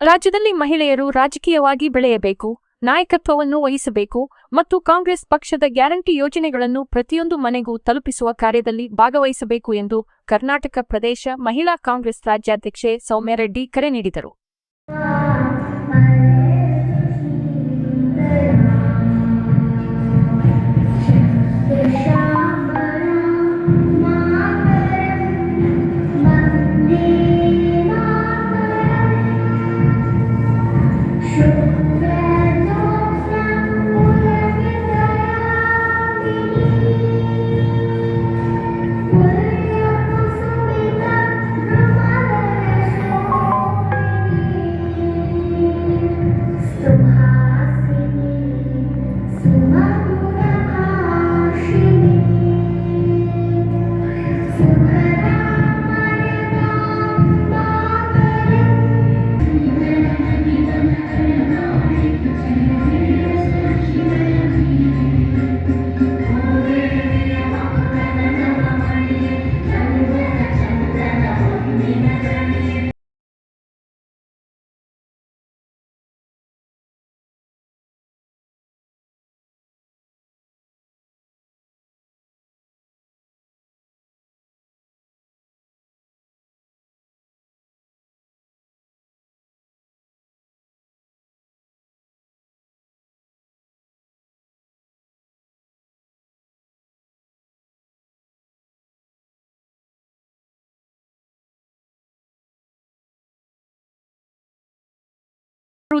ರಾಜ್ಯದಲ್ಲಿ ಮಹಿಳೆಯರು ರಾಜಕೀಯವಾಗಿ ಬೆಳೆಯಬೇಕು, ನಾಯಕತ್ವವನ್ನು ವಹಿಸಬೇಕು ಮತ್ತು ಕಾಂಗ್ರೆಸ್ ಪಕ್ಷದ ಗ್ಯಾರಂಟಿ ಯೋಜನೆಗಳನ್ನು ಪ್ರತಿಯೊಂದು ಮನೆಗೂ ತಲುಪಿಸುವ ಕಾರ್ಯದಲ್ಲಿ ಭಾಗವಹಿಸಬೇಕು ಎಂದು ಕರ್ನಾಟಕ ಪ್ರದೇಶ ಮಹಿಳಾ ಕಾಂಗ್ರೆಸ್ ರಾಜ್ಯಾಧ್ಯಕ್ಷೆ ಸೌಮ್ಯರೆಡ್ಡಿ ಕರೆ ನೀಡಿದರು.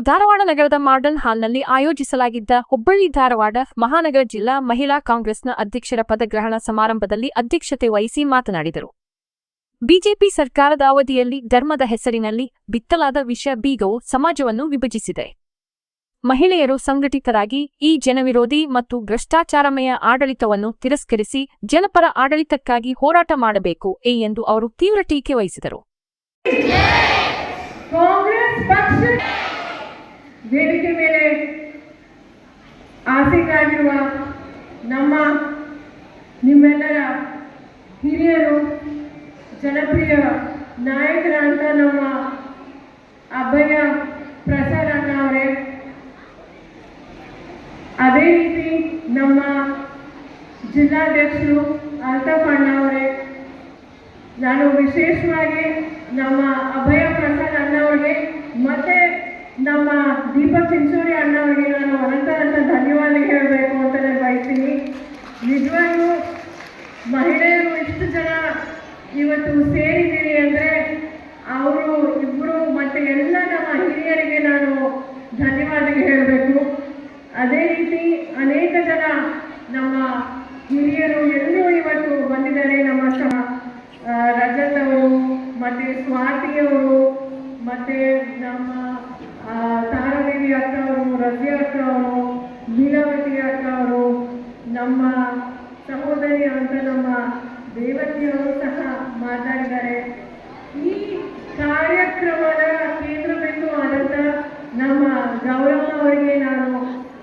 ಧಾರವಾಡ ನಗರದ ಮಾಡರ್ನ್ ಹಾಲ್ನಲ್ಲಿ ಆಯೋಜಿಸಲಾಗಿದ್ದ ಹುಬ್ಬಳ್ಳಿ ಧಾರವಾಡ ಮಹಾನಗರ ಜಿಲ್ಲಾ ಮಹಿಳಾ ಕಾಂಗ್ರೆಸ್ನ ಅಧ್ಯಕ್ಷರ ಪದಗ್ರಹಣ ಸಮಾರಂಭದಲ್ಲಿ ಅಧ್ಯಕ್ಷತೆ ವಹಿಸಿ ಮಾತನಾಡಿದರು. ಬಿಜೆಪಿ ಸರ್ಕಾರದ ಅವಧಿಯಲ್ಲಿ ಧರ್ಮದ ಹೆಸರಿನಲ್ಲಿ ಬಿತ್ತಲಾದ ವಿಷ ಬೀಗವು ಸಮಾಜವನ್ನು ವಿಭಜಿಸಿದೆ. ಮಹಿಳೆಯರು ಸಂಘಟಿತರಾಗಿ ಈ ಜನವಿರೋಧಿ ಮತ್ತು ಭ್ರಷ್ಟಾಚಾರಮಯ ಆಡಳಿತವನ್ನು ತಿರಸ್ಕರಿಸಿ ಜನಪರ ಆಡಳಿತಕ್ಕಾಗಿ ಹೋರಾಟ ಮಾಡಬೇಕು ಎಂದು ಅವರು ತೀವ್ರ ಟೀಕೆ ವಹಿಸಿದರು. ವೇದಿಕೆ ಮೇಲೆ ಆಸೆಗಾಗಿರುವ ನಮ್ಮ ನಿಮ್ಮೆಲ್ಲರ ಹಿರಿಯರು, ಜನಪ್ರಿಯ ನಾಯಕರಂತ ನಮ್ಮ ಅಭಯ ಪ್ರಸಾದ್ ಅಣ್ಣ ಅವರೇ, ಅದೇ ರೀತಿ ನಮ್ಮ ಜಿಲ್ಲಾಧ್ಯಕ್ಷರು ಅಲ್ತಾಫ್ ಅಣ್ಣ ಅವರೇ, ನಾನು ವಿಶೇಷವಾಗಿ ನಮ್ಮ ಅಭಯ ಪ್ರಸಾದ್ ಅಣ್ಣವ್ರಿಗೆ ಮತ್ತೆ ನಮ್ಮ ದೀಪಕ್ ಚಿಂಚೋಳಿ ಅಣ್ಣವರಿಗೆ ನಾನು ಅನಂತ ಅನಂತ ಧನ್ಯವಾದ ಹೇಳಬೇಕು ಅಂತ ನಾನು ಬಯಸ್ತೀನಿ. ನಿಜವಾಗ್ಲೂ ಮಹಿಳೆಯರು ಇಷ್ಟು ಜನ ಇವತ್ತು ಸೇರಿದ್ದೀರಿ ಅಂದರೆ ಅವರು ಇಬ್ಬರು ಮತ್ತು ಎಲ್ಲ ನಮ್ಮ ಹಿರಿಯರಿಗೆ ನಾನು ಧನ್ಯವಾದ ಹೇಳಬೇಕು. ಅದೇ ರೀತಿ ಅನೇಕ ಜನ ನಮ್ಮ ಹಿರಿಯರು ಎಲ್ಲರೂ ಇವತ್ತು ಬಂದಿದ್ದಾರೆ. ನಮ್ಮ ರಜತ್ ಅವರು, ಮತ್ತು ಸ್ವಾತಿಯವರು ಮತ್ತು ನಮ್ಮ ತಾರಾದೇವಿ ಅಕ್ಕ ಅವರು ರಜೆ ಅಕ್ಕ ಅವರು ಲೀಲಾವತಿ ಅಕ್ಕ ಅವರು ನಮ್ಮ ಸಹೋದರಿ ಅಂತ ನಮ್ಮ ದೇವತಿಯವರು ಸಹ ಮಾತಾಡಿದ್ದಾರೆ. ಈ ಕಾರ್ಯಕ್ರಮದ ಕೇಂದ್ರ ಬಿಂದು ಆದಂತ ನಮ್ಮ ಗೌರವ ಅವರಿಗೆ ನಾನು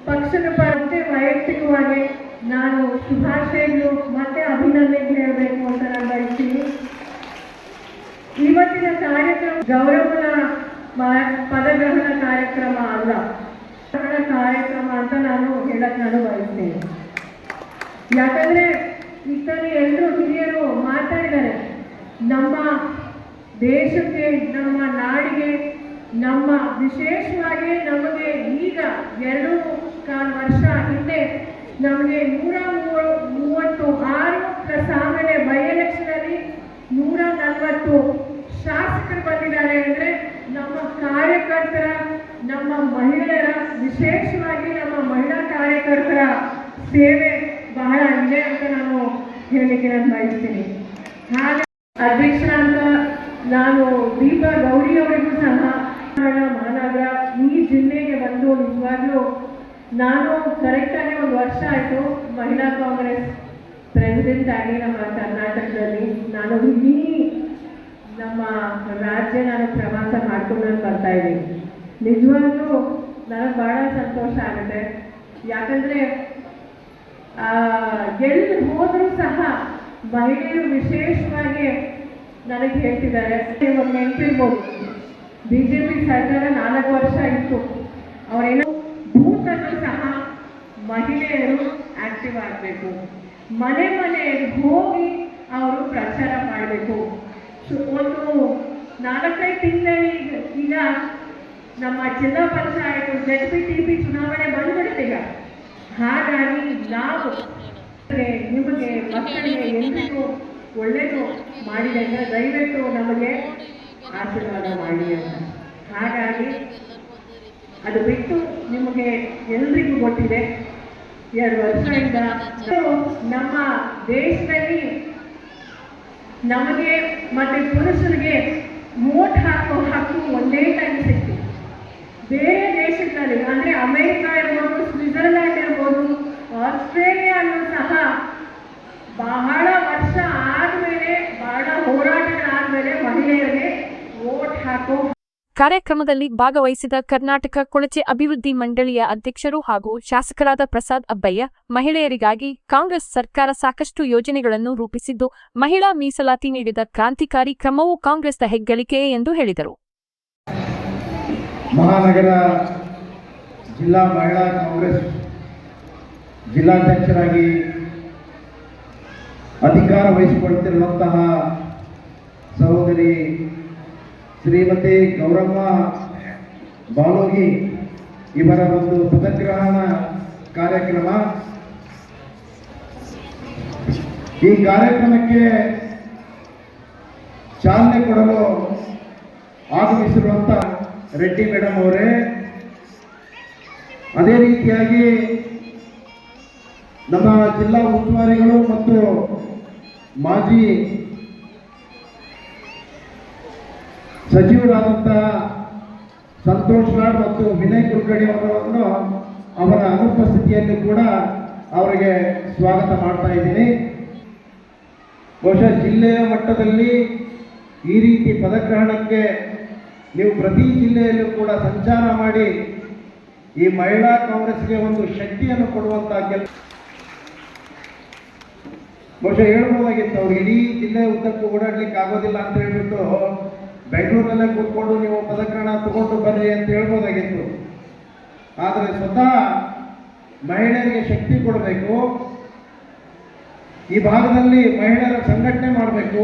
ಪಕ್ಷದ ಪರಂತೆ ವೈಯಕ್ತಿಕವಾಗಿ ನಾನು ಶುಭಾಶಯಗಳು ಮತ್ತೆ ಅಭಿನಂದನೆ ಹೇಳಬೇಕು ಅಂತ ನಾನು ಬಯಸ್ತೀನಿ. ಇವತ್ತಿನ ಕಾರ್ಯಕ್ರಮ ಗೌರವನ ಪದಗ್ರಹಣ ಕಾರ್ಯಕ್ರಮ ಅಲ್ಲ. ಪದಗ್ರಹಣ ಕಾರ್ಯಕ್ರಮ ಅಂತ ನಾನು ಹೇಳಕ್ ನಾನು ಬಯಸ್ತೇನೆ. ಯಾಕಂದ್ರೆ ಇತರೆ ಎಲ್ಲರೂ ಹಿರಿಯರು ಮಾತಾಡಿದ್ದಾರೆ. ನಮ್ಮ ದೇಶಕ್ಕೆ, ನಮ್ಮ ನಾಡಿಗೆ, ನಮ್ಮ ವಿಶೇಷವಾಗಿ ನಮಗೆ ಈಗ ಎರಡು ಕಾಲು ವರ್ಷ ಹಿಂದೆ ನಮಗೆ ನೂರ ಮೂವತ್ತು ಆರು ಪ್ಲಸ್ ಆಮೇಲೆ ಬೈ ಎಲೆಕ್ಷನಲ್ಲಿ ನೂರ ನಲವತ್ತು ಶಾಸಕರು ಬಂದಿದ್ದಾರೆ ಅಂದರೆ ನಮ್ಮ ಕಾರ್ಯಕರ್ತರ, ನಮ್ಮ ಮಹಿಳೆಯರ, ವಿಶೇಷವಾಗಿ ನಮ್ಮ ಮಹಿಳಾ ಕಾರ್ಯಕರ್ತರ ಸೇವೆ ಬಹಳ ಇದೆ ಅಂತ ನಾನು ಹೇಳಲಿಕ್ಕೆ ನಾನು ಬಯಸ್ತೀನಿ. ಹಾಗೆ ಅಧ್ಯಕ್ಷ ಅಂತ ನಾನು ದೀಪ ಗೌರಿ ಅವರಿಗೂ ಸಹ ಮಹಾನಗರ ಈ ಜಿಲ್ಲೆಗೆ ಬಂದು ನಿಜವಾಗ್ಲೂ ನಾನು ಕರೆಕ್ಟಾಗಿ ಒಂದು ವರ್ಷ ಆಯಿತು ಮಹಿಳಾ ಕಾಂಗ್ರೆಸ್ ಪ್ರೆಸಿಡೆಂಟ್ ಆಗಿ ನಮ್ಮ ಕರ್ನಾಟಕದಲ್ಲಿ. ನಾನು ಇಡೀ ರಾಜ್ಯ ನಾನು ಪ್ರವಾಸ ಮಾಡ್ಕೊಂಡು ಬರ್ತಾ ಇದ್ದೀನಿ. ನಿಜವಾಗ್ಲೂ ನನಗೆ ಬಹಳ ಸಂತೋಷ ಆಗುತ್ತೆ. ಯಾಕಂದ್ರೆ ಎಲ್ಲಿ ಹೋದರೂ ಸಹ ಮಹಿಳೆಯರು ವಿಶೇಷವಾಗಿ ನನಗೆ ಹೇಳ್ತಿದ್ದಾರೆ. ಒಂದು ನೆನಪಿರ್ಬೋದು ಬಿ ಜೆ ಪಿ ಸರ್ಕಾರ ನಾಲ್ಕು ವರ್ಷ ಇತ್ತು. ಅವರೇನೋ ಬೂತಲ್ಲೂ ಸಹ ಮಹಿಳೆಯರು ಆಕ್ಟಿವ್ ಆಗಬೇಕು. ಮನೆ ಮನೆಗೆ ಹೋಗಿ ಅವರು ಪ್ರಚಾರ ಮಾಡಬೇಕು. ಒಂದು ನಾಲ್ಕೈದು ತಿಂಗಳಲ್ಲಿ ಈಗ ನಮ್ಮ ಜಿಲ್ಲಾ panchayat Z P T P ಚುನಾವಣೆ ಬಂದ್ಬಿಡುತ್ತೆ ಈಗ ಹಾಗಾಗಿ ನಾವು ನಿಮಗೆ ಮಕ್ಕಳಿಗೆ ಎಲ್ರಿಗೂ ಒಳ್ಳೇದು ಮಾಡಿದೆ ಅಂದರೆ ದಯವಿಟ್ಟು ನಮಗೆ ಆಶೀರ್ವಾದ ಮಾಡಿ ಅಂತ. ಹಾಗಾಗಿ ಅದು ಬಿಟ್ಟು ನಿಮಗೆ ಎಲ್ರಿಗೂ ಗೊತ್ತಿದೆ, ಎರಡು ವರ್ಷದಿಂದ ನಮ್ಮ ದೇಶದಲ್ಲಿ ನಮಗೆ ಮತ್ತೆ ಪುರುಷರಿಗೆ ವೋಟ್ ಹಾಕೋ ಹಕ್ಕು ಒಂದೇ ಟೈಮ್ ಸಿಕ್ತು. ಬೇರೆ ದೇಶಗಳಲ್ಲಿ ಅಂದರೆ ಅಮೆರಿಕ ಇರ್ಬೋದು, ಸ್ವಿಟ್ಜರ್ಲ್ಯಾಂಡ್ ಇರ್ಬೋದು ಆಸ್ಟ್ರೇಲಿಯಾನು ಸಹ ಬಹಳ ವರ್ಷ ಆದಮೇಲೆ, ಬಹಳ ಹೋರಾಟಗಳಾದಮೇಲೆ ಮಹಿಳೆಯರಿಗೆ ವೋಟ್ ಹಾಕೋ ಕಾರ್ಯಕ್ರಮದಲ್ಲಿ ಭಾಗವಹಿಸಿದ ಕರ್ನಾಟಕ ಕೊಳಚೆ ಅಭಿವೃದ್ಧಿ ಮಂಡಳಿಯ ಅಧ್ಯಕ್ಷರು ಹಾಗೂ ಶಾಸಕರಾದ ಪ್ರಸಾದ್ ಅಬ್ಬಯ್ಯ, ಮಹಿಳೆಯರಿಗಾಗಿ ಕಾಂಗ್ರೆಸ್ ಸರ್ಕಾರ ಸಾಕಷ್ಟು ಯೋಜನೆಗಳನ್ನು ರೂಪಿಸಿದ್ದು, ಮಹಿಳಾ ಮೀಸಲಾತಿ ನೀಡಿದ ಕ್ರಾಂತಿಕಾರಿ ಕ್ರಮವು ಕಾಂಗ್ರೆಸ್ನ ಹೆಗ್ಗಳಿಕೆ ಎಂದು ಹೇಳಿದರು. ಮಹಾನಗರ ಜಿಲ್ಲಾ ಮಹಿಳಾ ಕಾಂಗ್ರೆಸ್ ಜಿಲ್ಲಾಧ್ಯಕ್ಷರಾಗಿ ಅಧಿಕಾರ ವಹಿಸಿಕೊಳ್ಳುತ್ತಿರುವಂತಹ ಸಹೋದರಿ ಶ್ರೀಮತಿ ಗೌರಮ್ಮ ಬಾಲೋಗಿ ಇವರ ಒಂದು ಪದಗ್ರಹಣ ಕಾರ್ಯಕ್ರಮ. ಈ ಕಾರ್ಯಕ್ರಮಕ್ಕೆ ಚಾಲನೆ ಕೊಡಲು ಆಗಮಿಸಿರುವಂಥ ರೆಡ್ಡಿ ಮೇಡಮ್ ಅವರೇ, ಅದೇ ರೀತಿಯಾಗಿ ನಮ್ಮ ಜಿಲ್ಲಾ ಉಸ್ತುವಾರಿಗಳು ಮತ್ತು ಮಾಜಿ ಸಚಿವರಾದಂಥ ಸಂತೋಷ್ ಲಾಡ್ ಮತ್ತು ವಿನಯ್ ಕುಲಕರ್ಣಿ ಅವರನ್ನು ಅವರ ಅನುಪಸ್ಥಿತಿಯನ್ನು ಕೂಡ ಅವರಿಗೆ ಸ್ವಾಗತ ಮಾಡ್ತಾ ಇದ್ದೀನಿ. ಬಹುಶಃ ಜಿಲ್ಲೆಯ ಮಟ್ಟದಲ್ಲಿ ಈ ರೀತಿ ಪದಗ್ರಹಣಕ್ಕೆ ನೀವು ಪ್ರತಿ ಜಿಲ್ಲೆಯಲ್ಲೂ ಕೂಡ ಸಂಚಾರ ಮಾಡಿ ಈ ಮಹಿಳಾ ಕಾಂಗ್ರೆಸ್ಗೆ ಒಂದು ಶಕ್ತಿಯನ್ನು ಕೊಡುವಂಥ ಕೆಲಸ ಬಹುಶಃ ಹೇಳ್ಬೋದಾಗಿತ್ತು ಅವ್ರಿಗೆ ಇಡೀ ಜಿಲ್ಲೆ ಉದ್ದಕ್ಕೂ ಓಡಾಡ್ಲಿಕ್ಕೆ ಆಗೋದಿಲ್ಲ ಅಂತ ಹೇಳ್ಬಿಟ್ಟು ಬೆಂಗಳೂರಲ್ಲೇ ಕೂತ್ಕೊಂಡು ನೀವು ಪದಕರಣ ತಗೊಂಡು ಬನ್ನಿ ಅಂತ ಹೇಳ್ಬೋದಾಗಿತ್ತು. ಆದರೆ ಸ್ವತಃ ಮಹಿಳೆಯರಿಗೆ ಶಕ್ತಿ ಕೊಡಬೇಕು. ಈ ಭಾಗದಲ್ಲಿ ಮಹಿಳೆಯರ ಸಂಘಟನೆ ಮಾಡಬೇಕು.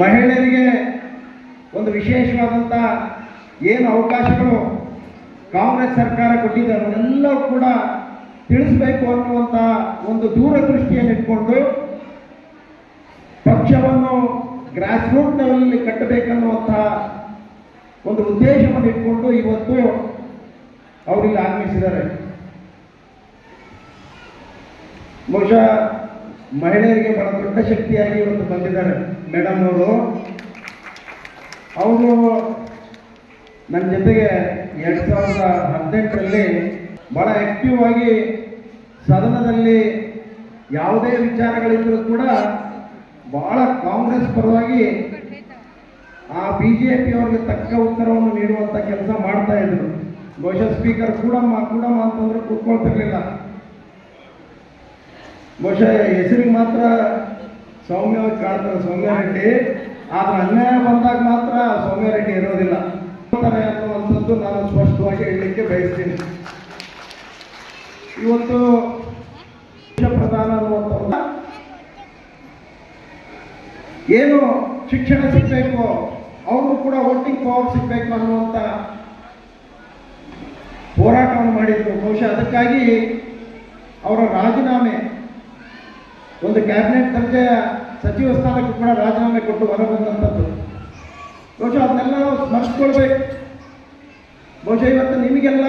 ಮಹಿಳೆಯರಿಗೆ ಒಂದು ವಿಶೇಷವಾದಂಥ ಏನು ಅವಕಾಶಗಳು ಕಾಂಗ್ರೆಸ್ ಸರ್ಕಾರ ಕೊಟ್ಟಿದೆ, ಅವನ್ನೆಲ್ಲವೂ ಕೂಡ ತಿಳಿಸ್ಬೇಕು ಅನ್ನುವಂಥ ಒಂದು ದೂರದೃಷ್ಟಿಯನ್ನು ಇಟ್ಕೊಂಡು ಪಕ್ಷವನ್ನು ಗ್ರಾಸ್ ರೂಟ್ ಲೆವೆಲಲ್ಲಿ ಕಟ್ಟಬೇಕನ್ನುವಂತಹ ಒಂದು ಉದ್ದೇಶವನ್ನು ಇಟ್ಕೊಂಡು ಇವತ್ತು ಅವರಿಲ್ಲಿ ಆಗಮಿಸಿದ್ದಾರೆ. ಬಹುಶಃ ಮಹಿಳೆಯರಿಗೆ ಬಹಳ ದೊಡ್ಡ ಶಕ್ತಿಯಾಗಿ ಇವತ್ತು ಬಂದಿದ್ದಾರೆ. ಮೇಡಮ್ ಅವರು ಅವರು ನನ್ನ ಜೊತೆಗೆ ಎರಡು ಸಾವಿರದ ಹದಿನೆಂಟರಲ್ಲಿ ಬಹಳ ಆಕ್ಟಿವ್ ಆಗಿ ಸದನದಲ್ಲಿ ಯಾವುದೇ ವಿಚಾರಗಳಿದ್ದರೂ ಕೂಡ ಬಹಳ ಕಾಂಗ್ರೆಸ್ ಪರವಾಗಿ ಆ ಬಿ ಜೆ ತಕ್ಕ ಉತ್ತರವನ್ನು ನೀಡುವಂಥ ಕೆಲಸ ಮಾಡ್ತಾ ಇದ್ರು. ಬಹುಶಃ ಸ್ಪೀಕರ್ ಕೂಡಮ್ಮ ಕೂಡಮ್ಮ ಅಂತಂದ್ರೆ ಕೂತ್ಕೊಳ್ತಿರ್ಲಿಲ್ಲ. ಬಹುಶಃ ಹೆಸರಿಗೆ ಮಾತ್ರ ಸೌಮ್ಯವಾಗಿ ಕಾಣ್ತಾರೆ, ಸೌಮ್ಯ ರೆಡ್ಡಿ. ಆದ್ರೆ ಅನ್ಯಾಯ ಬಂದಾಗ ಮಾತ್ರ ಸೌಮ್ಯ ರೆಡ್ಡಿ ಇರೋದಿಲ್ಲ. ಅನ್ನುವಂಥದ್ದು ನಾನು ಸ್ಪಷ್ಟವಾಗಿ ಹೇಳಲಿಕ್ಕೆ ಬಯಸ್ತೀನಿ. ಇವತ್ತು ಶಿಕ್ಷಣ ಪ್ರಧಾನ ಅನ್ನುವಂಥದ್ದು ಏನು ಶಿಕ್ಷಣ ಸಿಗಬೇಕು? ಅವರು ಕೂಡ ವೋಟಿಂಗ್ ಪವರ್ ಸಿಗಬೇಕು ಅನ್ನುವಂಥ ಹೋರಾಟವನ್ನು ಮಾಡಿದ್ರು. ಬಹುಶಃ ಅದಕ್ಕಾಗಿ ಅವರ ರಾಜೀನಾಮೆ, ಒಂದು ಕ್ಯಾಬಿನೆಟ್ ದರ್ಜೆಯ ಸಚಿವ ಸ್ಥಾನಕ್ಕೆ ಕೂಡ ರಾಜೀನಾಮೆ ಕೊಟ್ಟು ಹೊರಬಂದಂಥದ್ದು ಬಹುಶಃ ಅದನ್ನೆಲ್ಲ ಸ್ಮರಿಸ್ಕೊಳ್ಬೇಕು. ಬಹುಶಃ ಇವತ್ತು ನಿಮಗೆಲ್ಲ,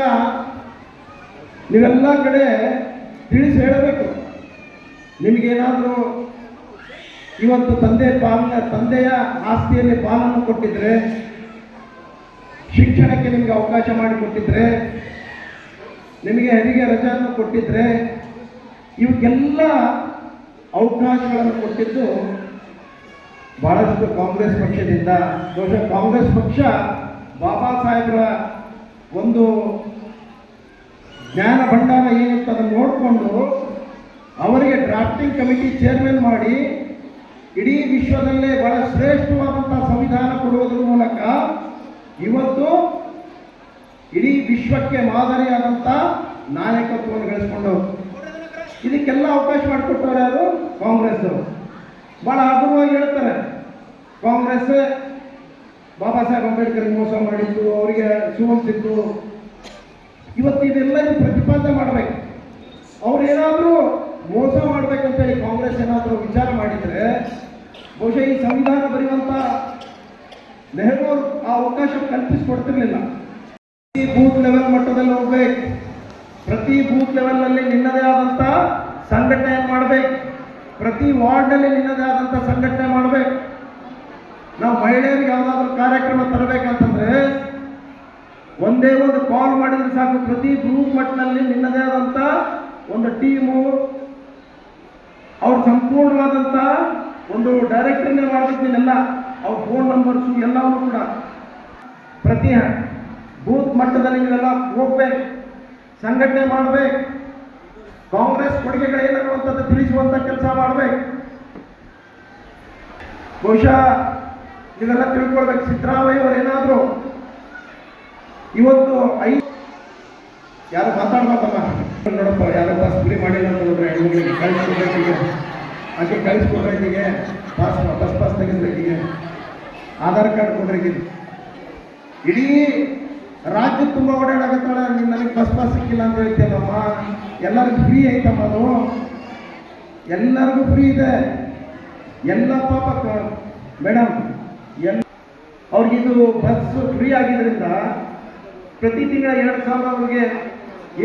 ನೀವೆಲ್ಲ ಕಡೆ ತಿಳಿಸಿ ಹೇಳಬೇಕು. ನಿಮಗೇನಾದರೂ ಇವತ್ತು ತಂದೆ ಪಾಲನ, ತಂದೆಯ ಆಸ್ತಿಯಲ್ಲಿ ಪಾಲನ್ನು ಕೊಟ್ಟಿದ್ರೆ, ಶಿಕ್ಷಣಕ್ಕೆ ನಿಮಗೆ ಅವಕಾಶ ಮಾಡಿಕೊಟ್ಟಿದ್ರೆ, ನಿಮಗೆ ಹೆರಿಗೆ ರಜೆಯನ್ನು ಕೊಟ್ಟಿದ್ರೆ, ಇವಕ್ಕೆಲ್ಲ ಅವಕಾಶಗಳನ್ನು ಕೊಟ್ಟಿದ್ದು ಬಹಳಷ್ಟು ಕಾಂಗ್ರೆಸ್ ಪಕ್ಷದಿಂದ. ಬಹುಶಃ ಕಾಂಗ್ರೆಸ್ ಪಕ್ಷ ಬಾಬಾ ಸಾಹೇಬರ ಒಂದು ಜ್ಞಾನ ಭಂಡಾರ ಏನಿತ್ತು ಅದನ್ನು ನೋಡಿಕೊಂಡು ಅವರಿಗೆ ಡ್ರಾಫ್ಟಿಂಗ್ ಕಮಿಟಿ ಚೇರ್ಮನ್ ಮಾಡಿ ಇಡೀ ವಿಶ್ವದಲ್ಲೇ ಬಹಳ ಶ್ರೇಷ್ಠವಾದಂತಹ ಸಂವಿಧಾನ ಕೊಡುವುದರ ಮೂಲಕ ಇವತ್ತು ಇಡೀ ವಿಶ್ವಕ್ಕೆ ಮಾದರಿಯಾದಂಥ ನಾಯಕತ್ವವನ್ನು ಗಳಿಸ್ಕೊಂಡು ಇದಕ್ಕೆಲ್ಲ ಅವಕಾಶ ಮಾಡಿಕೊಟ್ಟವ್ರು ಯಾರು? ಕಾಂಗ್ರೆಸ್ ಬಹಳ ಹಗುರವಾಗಿ ಹೇಳ್ತಾರೆ. ಕಾಂಗ್ರೆಸ್ ಬಾಬಾ ಸಾಹೇಬ್ ಅಂಬೇಡ್ಕರ್ ಮೋಸ ಮಾಡಿದ್ದು ಅವರಿಗೆ ಸುವಂತಿತ್ತು ಇವತ್ತು ಇದೆಲ್ಲರೂ ಪ್ರತಿಪಾದನೆ ಮಾಡಬೇಕು. ಅವ್ರು ಏನಾದರೂ ಮೋಸ ಮಾಡಬೇಕಂತೇಳಿ ಕಾಂಗ್ರೆಸ್ ಏನಾದರೂ ವಿಚಾರ ಮಾಡಿದರೆ ಬಹುಶಃ ಈ ಸಂವಿಧಾನ ಬರೆಯುವಂತ ನೆಹರು ಆ ಅವಕಾಶ ಕಲ್ಪಿಸಿಕೊಡ್ತಿರ್ಲಿಲ್ಲ. ಪ್ರತಿ ಬೂತ್ ಲೆವೆಲ್ ಮಟ್ಟದಲ್ಲಿ ಹೋಗ್ಬೇಕು. ಪ್ರತಿ ಬೂತ್ ಲೆವೆಲ್ನಲ್ಲಿ ನಿನ್ನದೇ ಆದಂಥ ಸಂಘಟನೆ ಮಾಡಬೇಕು. ಪ್ರತಿ ವಾರ್ಡ್ನಲ್ಲಿ ನಿನ್ನದೇ ಆದಂಥ ಸಂಘಟನೆ ಮಾಡಬೇಕು. ನಾವು ಮಹಿಳೆಯರಿಗೆ ಯಾವುದಾದ್ರೂ ಕಾರ್ಯಕ್ರಮ ತರಬೇಕಂತಂದ್ರೆ ಒಂದೇ ಒಂದು ಕಾಲ್ ಮಾಡಿದ್ರೆ ಸಾಕು. ಪ್ರತಿ ಬೂತ್ ಮಟ್ಟದಲ್ಲಿ ನಿನ್ನದೇ ಆದಂಥ ಒಂದು ಟೀಮು ಅವ್ರ ಸಂಪೂರ್ಣವಾದಂಥ ಒಂದು ಡೈರೆಕ್ಟರ್ನೇ ಮಾಡ್ತಿದ್ದೀನೆಲ್ಲ ಅವ್ರ ಫೋನ್ ನಂಬರ್ಸು ಎಲ್ಲವೂ ಕೂಡ ಪ್ರತಿ ಬೂತ್ ಮಟ್ಟದಲ್ಲಿ ನೀವೆಲ್ಲ ಹೋಗ್ಬೇಕು, ಸಂಘಟನೆ ಮಾಡಬೇಕು, ಕಾಂಗ್ರೆಸ್ ಕೊಡುಗೆಗಳೇನು ಅಂತ ತಿಳಿಸುವಂತ ಕೆಲಸ ಮಾಡಬೇಕು. ಬಹುಶಃ ನೀವೆಲ್ಲ ತಿಳ್ಕೊಳ್ಬೇಕು. ಸಿದ್ದರಾಮಯ್ಯ ಅವರು ಏನಾದರೂ ಇವತ್ತು ಐ ಯಾರು ಮಾತಾಡ್ಬಾರ್ದಮ್ಮ? ನೋಡಪ್ಪ ಯಾರು ಬಸ್ ಫ್ರೀ ಮಾಡಿಲ್ಲ ನೋಡ್ರಿ ಹೆಣ್ಮಗಳಿಗೆ ಕಳಿಸ್ಕೊಡ್ಬೇಕಿಗೆ ಆಕೆ ಕಳಿಸ್ಕೊಡ್ಬೇಕಿಗೆ ಪಾಸ್ ಬಸ್ ಪಾಸ್ ತೆಗಿಸ್ಬೇಕಿಗೆ ಆಧಾರ್ ಕಾರ್ಡ್ ಕೊಡ್ರಿ ಇಡೀ ರಾಜ್ಯ ತುಂಬ ಓಡಾಡಕತ್ತಾಳ ನೀನು ನನಗೆ ಬಸ್ ಪಾಸ್ ಸಿಕ್ಕಿಲ್ಲ ಅಂತ ಹೇಳ್ತೀಯಲ್ಲಮ್ಮ? ಎಲ್ಲರಿಗೂ ಫ್ರೀ ಐತಮ್ಮ ಅದು. ಎಲ್ಲರಿಗೂ ಫ್ರೀ ಇದೆ. ಎಲ್ಲ ಪಾಪ ಮೇಡಮ್ ಎಲ್ಲ ಅವ್ರಿಗಿದು ಬಸ್ ಫ್ರೀ ಆಗಿದ್ದರಿಂದ ಪ್ರತಿ ತಿಂಗಳ ಎರಡು ಸಾವಿರ ಅವ್ರಿಗೆ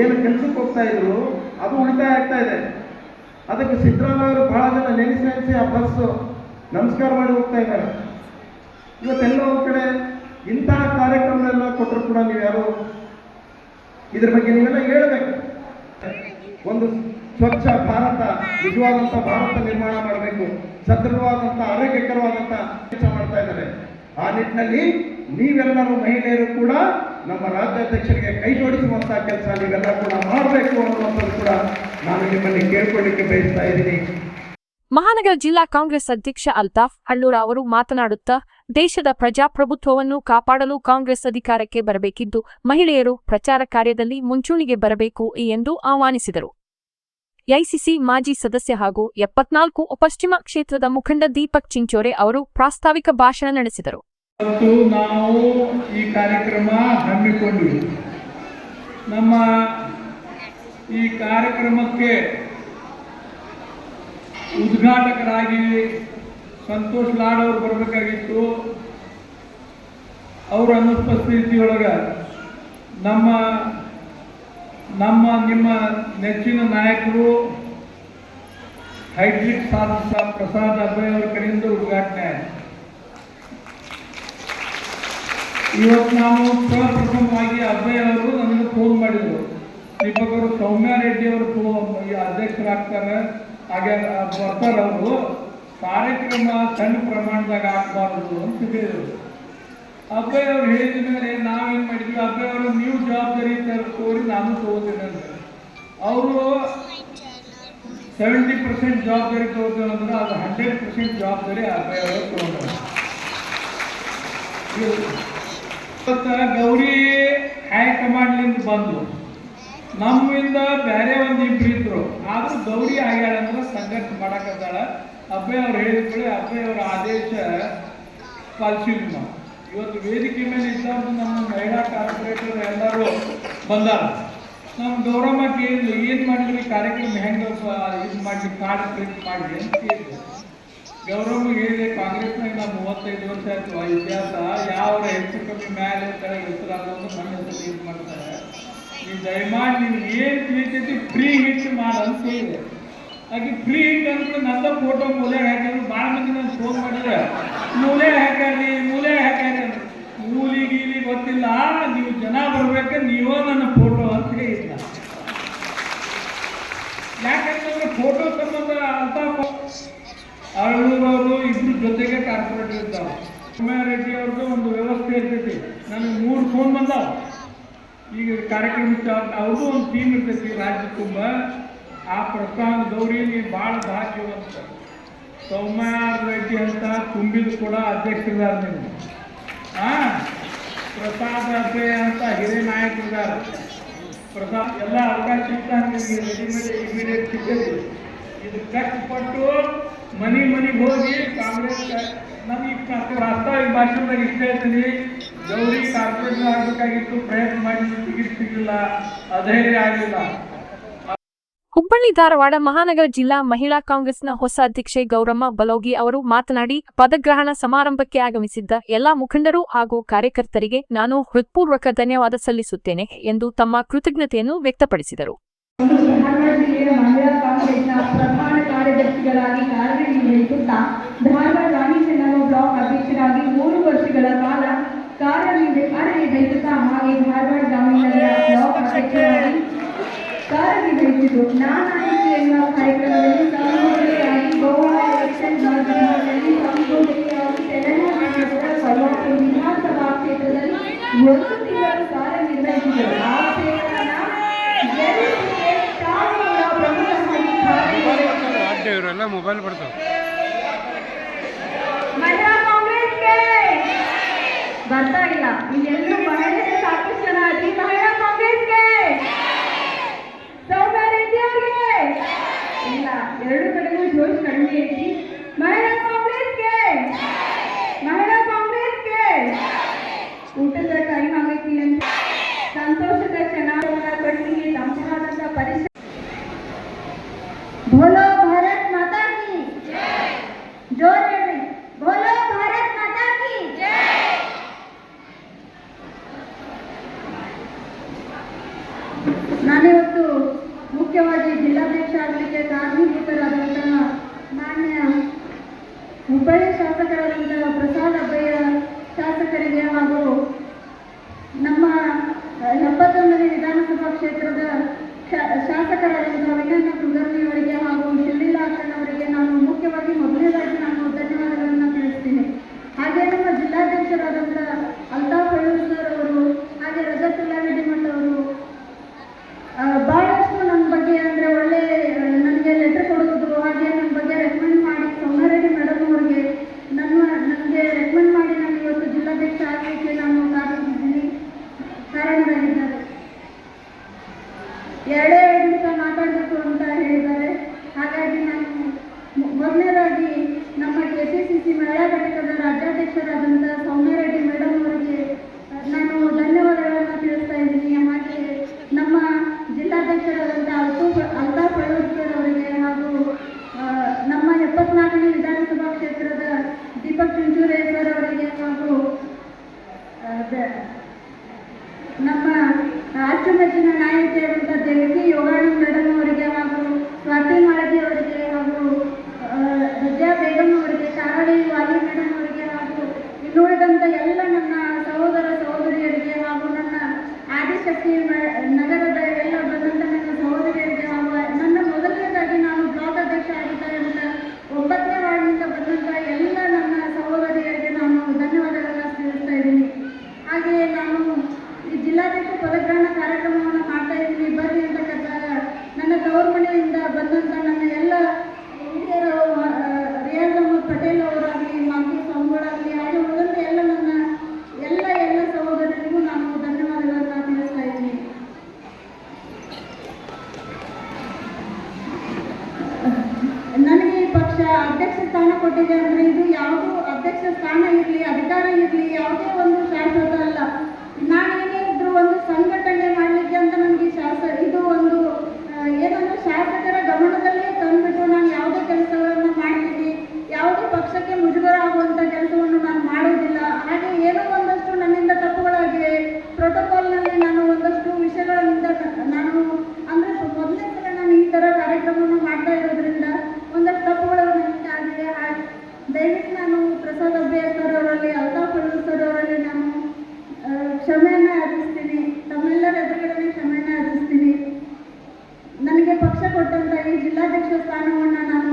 ಏನು ಕೆಲಸಕ್ಕೆ ಹೋಗ್ತಾ ಇದ್ರು, ಅದು ಉಳಿತಾಯ ಆಗ್ತಾ ಇದೆ. ಅದಕ್ಕೆ ಸಿದ್ದರಾಮಯ್ಯ ಅವರು ಬಹಳ ಜನ ನೆನೆಸಿ ನೆನೆಸಿ ಆ ಬಸ್ ನಮಸ್ಕಾರ ಮಾಡಿ ಹೋಗ್ತಾ ಇದ್ದಾರೆ. ಇವತ್ತೆಲ್ಲೋ ಕಡೆ ಇಂತಹ ಕಾರ್ಯಕ್ರಮಗಳೆಲ್ಲ ಕೊಟ್ಟರು ಕೂಡ ನೀವು ಯಾರು? ಇದ್ರ ಬಗ್ಗೆ ನೀವೆಲ್ಲ ಹೇಳಬೇಕು. ಒಂದು ಸ್ವಚ್ಛ ಭಾರತ ನಿಜವಾದಂಥ ಭಾರತ ನಿರ್ಮಾಣ ಮಾಡಬೇಕು. ಸದೃಢವಾದಂಥ ಆರೋಗ್ಯಕರವಾದಂಥ ಕೆಲಸ ಮಾಡ್ತಾ ಇದ್ದಾರೆ. ಆ ನಿಟ್ಟಿನಲ್ಲಿ ನೀವೆಲ್ಲರೂ ಮಹಿಳೆಯರು ಕೂಡ ನಮ್ಮ ರಾಜ್ಯಾಧ್ಯಕ್ಷರಿಗೆ ಕೈ ಜೋಡಿಸುವಂತಹ ಕೆಲಸ ನೀವೆಲ್ಲ ಕೂಡ ಮಾಡಬೇಕು ಅನ್ನುವಂಥದ್ದು ಕೂಡ ನಾನು ನಿಮ್ಮಲ್ಲಿ ಕೇಳ್ಕೊಳ್ಳಿಕ್ಕೆ ಬಯಸ್ತಾ ಇದ್ದೀನಿ. ಮಹಾನಗರ ಜಿಲ್ಲಾ ಕಾಂಗ್ರೆಸ್ ಅಧ್ಯಕ್ಷ ಅಲ್ತಾಫ್ ಹಳ್ಳೂರ ಅವರು ಮಾತನಾಡುತ್ತಾ, ದೇಶದ ಪ್ರಜಾಪ್ರಭುತ್ವವನ್ನು ಕಾಪಾಡಲು ಕಾಂಗ್ರೆಸ್ ಅಧಿಕಾರಕ್ಕೆ ಬರಬೇಕಿದ್ದು, ಮಹಿಳೆಯರು ಪ್ರಚಾರ ಕಾರ್ಯದಲ್ಲಿ ಮುಂಚೂಣಿಗೆ ಬರಬೇಕು ಎಂದು ಆಹ್ವಾನಿಸಿದರು. ಎಐಸಿಸಿ ಮಾಜಿ ಸದಸ್ಯ ಹಾಗೂ ಎಪ್ಪತ್ನಾಲ್ಕು ಪಶ್ಚಿಮ ಕ್ಷೇತ್ರದ ಮುಖಂಡ ದೀಪಕ್ ಚಿಂಚೋರೆ ಅವರು ಪ್ರಾಸ್ತಾವಿಕ ಭಾಷಣ ನಡೆಸಿದರು. ಇವತ್ತು ನಾವು ಈ ಕಾರ್ಯಕ್ರಮ ಹಮ್ಮಿಕೊಂಡ್ವಿ. ನಮ್ಮ ಈ ಕಾರ್ಯಕ್ರಮಕ್ಕೆ ಉದ್ಘಾಟಕರಾಗಿ ಸಂತೋಷ್ ಲಾಡ್ ಅವರು ಬರಬೇಕಾಗಿತ್ತು. ಅವರ ಅನುಪಸ್ಥಿತಿಯೊಳಗೆ ನಮ್ಮ ನಮ್ಮ, ನಿಮ್ಮ ನೆಚ್ಚಿನ ನಾಯಕರು ಹೈಡ್ರಿಕ್ ಸಾಧಿಸ ಪ್ರಸಾದ್ ಅಭಯ್ ಅವರ ಕಡೆಯಿಂದ ಉದ್ಘಾಟನೆ ಆಯ್ತು ಇವತ್ತು ನಾವು ಪ್ರಪ್ರಥಮವಾಗಿ ಅಭಯ ಅವರು ನನಗೆ ಫೋನ್ ಮಾಡಿದರು. ದೀಪಕರು ಸೌಮ್ಯ ರೆಡ್ಡಿ ಅವರು ಅಧ್ಯಕ್ಷರಾಗ್ತಾರೆ. ಹಾಗೆ ಬರ್ತಾರೆ ಅವರು. ಕಾರ್ಯಕ್ರಮ ಸಣ್ಣ ಪ್ರಮಾಣದಾಗ ಆಗಬಾರ್ದು ಅಂತ ಹೇಳಿದರು. ಅಬ್ಬಯ್ಯ ಅವ್ರು ಹೇಳಿದ ಮೇಲೆ ನಾವೇನು ಮಾಡಿದ್ವಿ? ಅಬ್ಬಯ್ಯ ಅವರು, ನೀವು ಜವಾಬ್ದಾರಿ ತೋರಿ ನಾನು ತಗೋತೇನೆ ಅಂತ. ಅವರು ಸೆವೆಂಟಿ ಪರ್ಸೆಂಟ್ ಜವಾಬ್ದಾರಿ ತಗೋತೇವೆ ಅಂದ್ರೆ ಅದು ಹಂಡ್ರೆಡ್ ಪರ್ಸೆಂಟ್ ಜವಾಬ್ದಾರಿ ಅಬ್ಬಯ್ಯ ಅವರು ತಗೊಂಡ್ರು. ಇವತ್ತ ಗೌರಿ ಹೈಕಮಾಂಡ್ಲಿಂದ ಬಂದು ನಮ್ಮಿಂದ ಬೇರೆ ಒಂದು ಇಬ್ರು ಇದ್ರು. ಆದ್ರೂ ಗೌರಿ ಆಗ್ಯಾಳ ಅಂದ್ರೆ ಸಂಘರ್ಷ ಮಾಡಕತ್ತಾಳ ಅಬ್ಬೆ ಅವ್ರು ಹೇಳಿದ್ಕೊಳ್ಳಿ ಅಬ್ಬೆ ಅವರ ಆದೇಶ ಪಾಲಿಸಿದ್ವಿ ನಾವು. ಇವತ್ತು ವೇದಿಕೆ ಮೇಲೆ ಇದ್ದಂತ ನಮ್ಮ ಮಹಿಳಾ ಕಾರ್ಪೊರೇಟರ್ ಎಲ್ಲರೂ ಬಂದಾರ. ನಮ್ಮ ಗೌರವ ಕೇಳಿದ್ರು ಏನು ಮಾಡಿದ್ರಿ ಕಾರ್ಯಕ್ರಮ ಹೆಂಗೆ ಇದು ಮಾಡಿ ಕಾರ್ಡ್ ಪ್ರಿಂಟ್ ಮಾಡಿ ಅಂತ ಕೇಳಿದ್ರು ಗೌರವ ಹೇಳಿದೆ ಕಾಂಗ್ರೆಸ್ನಾಗ ನಾವು ಮೂವತ್ತೈದು ವರ್ಷ ಆಯ್ತು. ಆ ಇತಿಹಾಸ ಯಾವ ಹೆಚ್ಚು ಕಮ್ಮಿ ಮ್ಯಾಲೆ ಕೆಳಗೆ ಹೆಸರು ಅನ್ನೋದು ನನ್ನ ಹೆಸರು ಮಾಡ್ತಾರೆ. ನೀವು ದಯಮಾಡಿ ನಿಮ್ಗೆ ಏನು ತಿಳಿತೈತಿ ಫ್ರೀ ಹಿಟ್ ಮಾಡ ಅಂತ ಹೇಳಿದೆ ಹಾಗೆ ಫ್ರೀ ಹಿಟ್ ಅಂದ್ರೆ ನನ್ನ ಫೋಟೋ ಮೂಲೆ ಹಾಕಿದ್ರು. ಭಾಳ ಮಂದಿ ನಾನು ಫೋನ್ ಮಾಡಿದ್ರೆ, ಮೂಲೆ ಹಾಕಿ ಮೂಲೆ ಹಾಕಿ ಮೂಲಿ ಗೀಲಿ ಗೊತ್ತಿಲ್ಲ. ನೀವು ಜನ ಬರ್ಬೇಕು, ನೀವೋ ನನ್ನ ಫೋಟೋ ಅಂತ ಹೇಳಿದ್ದ ಯಾಕಂತಂದ್ರೆ ಫೋಟೋ ಸಂಬಂಧ ಅಂತ ಆಳೂರವರು ಇಬ್ರು ಜೊತೆಗೆ ಕಾರ್ಪೊರೇಟ್ ಇರ್ತಾವೆ ರೆಡ್ಡಿ ಅವ್ರದ್ದು ಒಂದು ವ್ಯವಸ್ಥೆ ಇರ್ತೈತಿ. ನನಗೆ ಮೂರು ಫೋನ್ ಬಂದಾವ. ಈಗ ಕಾರ್ಯಕ್ರಮ ಅವ್ರದ್ದು ಒಂದು ಟೀಮ್ ಇರ್ತೈತಿ ರಾಜ್ಯ ತುಂಬ ಆ ಪ್ರಸ್ಥಾನ ಗೌರಿ ಭಾಳ ಭಾಗ್ಯವಂತ. ಸೌಮ್ಯ ರೆಡ್ಡಿ ಅಂತ ತುಂಬಿದ ಕೂಡ ಅಧ್ಯಕ್ಷರಿದ್ದಾರೆ ನೀವು. ಹಾ ಪ್ರಸಾದ್ ಅಬ್ಬೆ ಅಂತ ಹಿರಿಯ ನಾಯಕರಿದ್ದಾರೆ ಪ್ರಸಾದ್, ಎಲ್ಲ ಅವಕಾಶ ನಿಮಗೆ ರೆಡಿಮೇಡ್ ಇಮಿಡಿಯೇಟ್ ಸಿಗ್ತೈತಿ. ಇದು ಕಷ್ಟಪಟ್ಟು ಮನಿ ಮನೆಗೆ ಹೋಗಿ ಕಾಂಗ್ರೆಸ್ ನಮಗೆ ವಾಸ್ತವಿಕ ಭಾಷಣದಾಗ ಇಷ್ಟ ಹೇಳ್ತೀನಿ ಗೌರಿ ಕಾರ್ಪೊರೇಟರ್ ಆಗಬೇಕಾಗಿತ್ತು, ಪ್ರಯತ್ನ ಮಾಡಿ ಟಿಕೆಟ್ ಸಿಗಲಿಲ್ಲ ಅಧೈರ್ಯ ಆಗಲಿಲ್ಲ ಹುಬ್ಬಳ್ಳಿ, ಧಾರವಾಡ ಮಹಾನಗರ ಜಿಲ್ಲಾ ಮಹಿಳಾ ಕಾಂಗ್ರೆಸ್ನ ಹೊಸ ಅಧ್ಯಕ್ಷೆ ಗೌರಮ್ಮ ಬಲೋಗಿ ಅವರು ಮಾತನಾಡಿ, ಪದಗ್ರಹಣ ಸಮಾರಂಭಕ್ಕೆ ಆಗಮಿಸಿದ್ದ ಎಲ್ಲಾ ಮುಖಂಡರು ಹಾಗೂ ಕಾರ್ಯಕರ್ತರಿಗೆ ನಾನು ಹೃತ್ಪೂರ್ವಕ ಧನ್ಯವಾದ ಸಲ್ಲಿಸುತ್ತೇನೆ ಎಂದು ತಮ್ಮ ಕೃತಜ್ಞತೆಯನ್ನು ವ್ಯಕ್ತಪಡಿಸಿದರು. ಜಿಲ್ಲೆಯ ಮಹಿಳಾ ಕಾಂಗ್ರೆಸ್ನ ಪ್ರಧಾನ ಕಾರ್ಯದರ್ಶಿಗಳಾಗಿ ಕಾರ್ಯನಿರ್ವಹಿಸುತ್ತಾ ಧಾರವಾಡ ರಾಣಿ ಚೆನ್ನಮ್ಮ ಬ್ಲಾಕ್ ಅಧ್ಯಕ್ಷರಾಗಿ ಮೂರು ವರ್ಷಗಳ ಕಾಲ ಕಾರ್ಯನಿರ್ವ ಕಾರ್ಯನಿರ್ವಹಿಸುತ್ತಾ ಹಾಗೆ ಧಾರವಾಡ ಗ್ರಾಮೀಣರ ಬ್ಲಾಕ್ ಅಧ್ಯಕ್ಷರಾಗಿ ಕಾರ್ಯನಿರ್ವಹಿಸಿದರು ನಾನಾಯಿತು ಎನ್ನುವ ಕಾರ್ಯಕ್ರಮದಲ್ಲಿ ಸಂಘಟನೆಯಾಗಿ ಗೋವಾ ಎಲೆಕ್ಷನ್ ಮಾಧ್ಯಮದಲ್ಲಿ ಸಂಘಟನೆಯಾಗಿ ತೆಲಂಗಾಣದ ಕೊಲ್ಲಾಪುರ ವಿಧಾನಸಭಾ ಕ್ಷೇತ್ರದಲ್ಲಿ ಒಂದು ತಿಂಗಳು ಕಾರ್ಯನಿರ್ವಹಿಸಿದರು ಇವರೆಲ್ಲ ಮೊಬೈಲ್ ಬರ್ತಾವೆ ಬರ್ತಾ ಇಲ್ಲ ಇದೆಲ್ಲರೂ ಮಹಿಳೆಯರು ಸಾಕಷ್ಟು ಜನ ಅದಿ ಮಹಿಳಾ ಕಾಂಗ್ರೆಸ್ಗೆ ಸೌಮ್ಯ ರೆಡ್ಡಿ ಅವ್ರಿಗೆ ಇಲ್ಲ ಎರಡು ಕಡೆಗೂ ಜೋಶ್ ಕಡಿಮೆ ಐತಿ ಮಹಿಳಾ ಕಾಂಗ್ರೆಸ್ಗೆ ಮಹಿಳಾ ಕಾಂಗ್ರೆಸ್ಗೆ ಊಟದ ಟೈಮ್ ಆಗೈತಿ ಅಂತ ಸಂತೋಷದ ಕ್ಷಣವನ್ನ ಕಣ್ಣಿಗೆ ತಂಪಾದಂತ ಪರಿಸರ ಭೋಲೋ ಭಾರತ್ ಮಾತಾ ಕಿ ಜೋರ್ ಹೇಳ್ರಿ ಬೋಲೋ ಭಾರತ್ ಮಾತಾ ಕಿ ನಾನಿವತ್ತು ಮುಖ್ಯವಾಗಿ ಜಿಲ್ಲಾಧ್ಯಕ್ಷ ಆಗಲಿಕ್ಕೆ ಕಾರಣೀಭೂತರಾದಂತಹ ಮಾನ್ಯ ಹುಬ್ಬಳ್ಳಿ ಶಾಸಕರಾದಂತಹ ಪ್ರಸಾದ್ ಅಬ್ಬಯ್ಯ ಶಾಸಕರಿಗೆ ಹಾಗೂ ನಮ್ಮ ಎಪ್ಪತ್ತೊಂದನೇ ವಿಧಾನಸಭಾ ಕ್ಷೇತ್ರದ ಶಾ- ಶಾಸಕರಾದಂತಹ ವಿನಯನ ಕುಲಕರ್ಣಿ ಅವರಿಗೆ ಹಾಗೂ ಶಿವಲೀಲಾ ಅಕ್ಕನವರಿಗೆ ನಾನು ಮುಖ್ಯವಾಗಿ ಮೊದಲನೇದಾಗಿ ನಾನು ಧನ್ಯವಾದಗಳನ್ನು ತಿಳಿಸ್ತೀನಿ ಹಾಗೆ ನಮ್ಮ ಜಿಲ್ಲಾಧ್ಯಕ್ಷರಾದಂತಹ ಅಲ್ತಾಫ್ ಅಯ್ಯೂಬ್ ಸರ್ ಅವರು ಹಾಗೆ ರಜತ್ ಉಲ್ಲಾರೆಡ್ಡಿ ಮಠ ಅವರು ಆ, ಬಹಳಷ್ಟು ನನ್ನ ಬಗ್ಗೆ ಅಂದರೆ ಒಳ್ಳೆ ಆ, ನನಗೆ ಲೆಟರ್ ಕೊಡೋದು ಹಾಗೆ ನನ್ನ ಬಗ್ಗೆ ರೆಕಮೆಂಡ್ ಮಾಡಿ ಸೌಮ್ಯರೆಡ್ಡಿ ಮೇಡಮ್ ಅವರಿಗೆ ನನ್ನ ನನಗೆ ರೆಕಮೆಂಡ್ ಮಾಡಿ ನಾನು ಇವತ್ತು ಜಿಲ್ಲಾಧ್ಯಕ್ಷ ಆಗಲಿಕ್ಕೆ ನಾನು ಕಾರಣವಿದ್ದೀನಿ ಕಾರಣರಾಗಿದ್ದಾರೆ ಎರಡೇ ಎರಡು ನಿಮಿಷ ಮಾತಾಡಬೇಕು ಅಂತ ಹೇಳಿದ್ದಾರೆ. ಹಾಗಾಗಿ ನಾನು ಮೊದಲನೇದಾಗಿ ನಮ್ಮ ಕೆ ಸಿ ಸಿ ಸಿ ಮಹಿಳಾ ಘಟಕದ ರಾಜ್ಯಾಧ್ಯಕ್ಷರಾದಂಥ ಸೌಮ್ಯರೆಡ್ಡಿ ಆದಿಶಕ್ತಿ ಮ- ನಗರದ ಅಧ್ಯಕ್ಷ ಸ್ಥಾನ ಕೊಟ್ಟಿದೆ ಅಂದ್ರೆ ಇದು ಯಾವುದು ಅಧ್ಯಕ್ಷ ಸ್ಥಾನ ಇರಲಿ, ಅಧಿಕಾರ ಇರಲಿ, ಯಾವುದೇ ಒಂದು ಶಾಶ್ವತ ಅಲ್ಲ. ನಾನೇನೇ ಇದ್ರು ಒಂದು ಸಂಘಟನೆ ಮಾಡಲಿಕ್ಕೆ ಅಂತ ನನಗೆ ಶಾಸ, ಇದು ಒಂದು ಏನಂದ್ರೆ ಶಾಸಕರ ಗಮನದಲ್ಲೇ ತಂದುಬಿಟ್ಟು ನಾನು ಯಾವುದೇ ಕೆಲಸಗಳನ್ನು ಮಾಡ್ತೀನಿ, ಯಾವುದೇ ಪಕ್ಷಕ್ಕೆ ಮುಜುಗರ ಆಗುವಂಥ ಕೆಲಸವನ್ನು ನಾನು ಮಾಡೋದಿಲ್ಲ ಹಾಗೆ ಏನೋ ಒಂದಷ್ಟು ನನ್ನಿಂದ ತಪ್ಪುಗಳಾಗಿವೆ. ಪ್ರೋಟೋಕಾಲ್ನಲ್ಲಿ ನಾನು ಒಂದಷ್ಟು ವಿಷಯಗಳಿಂದ ನಾನು, ಅಂದರೆ ಮೊದಲನೇ ಸಲ ನಾನು ಈ ಥರ ಕಾರ್ಯಕ್ರಮವನ್ನು ಮಾಡ್ತಾ ಇರೋದ್ರಿಂದ ಒಂದಷ್ಟು ತಪ್ಪುಗಳು ನನ್ನಿಂದ ಆಗಿದೆ ಹಾಗೆ ದಯವಿಟ್ಟು ನಾನು ಪ್ರಸಾದ್ ಅಭ್ಯ ಸರ್ ಅವರಲ್ಲಿ ಅಲ್ತಾಫ್ ಅಲ್ಲೂರ್ ಸರ್ ಅವರಲ್ಲಿ ನಾನು ಆ, ಕ್ಷಮೆಯನ್ನು ಯಾಚಿಸ್ತೀನಿ ತಮ್ಮೆಲ್ಲರ ಎದುರುಗಡೆ ಕ್ಷಮೆಯನ್ನು ಯಾಚಿಸ್ತೀನಿ ನನಗೆ ಪಕ್ಷ ಕೊಟ್ಟಂತ ಈ ಜಿಲ್ಲಾಧ್ಯಕ್ಷ ಸ್ಥಾನವನ್ನು ನಾನು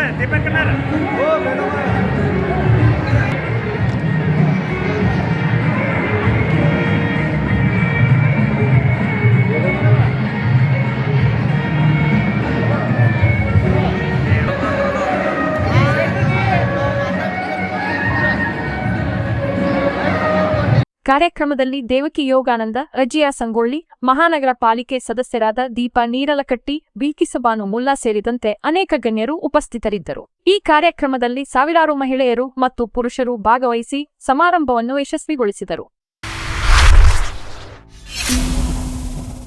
पे पेपर करना ओ ಕಾರ್ಯಕ್ರಮದಲ್ಲಿ ದೇವಕಿ ಯೋಗಾನಂದ, ಅಜ್ಜಿಯ ಸಂಗೊಳ್ಳಿ, ಮಹಾನಗರ ಪಾಲಿಕೆ ಸದಸ್ಯರಾದ ದೀಪ ನೀರಲಕಟ್ಟಿ ಬಿಕಿಸಬಾನು ಮುಲ್ಲಾ ಸೇರಿದಂತೆ ಅನೇಕ ಗಣ್ಯರು ಉಪಸ್ಥಿತರಿದ್ದರು. ಈ ಕಾರ್ಯಕ್ರಮದಲ್ಲಿ ಸಾವಿರಾರು ಮಹಿಳೆಯರು ಮತ್ತು ಪುರುಷರು ಭಾಗವಹಿಸಿ ಸಮಾರಂಭವನ್ನು ಯಶಸ್ವಿಗೊಳಿಸಿದರು.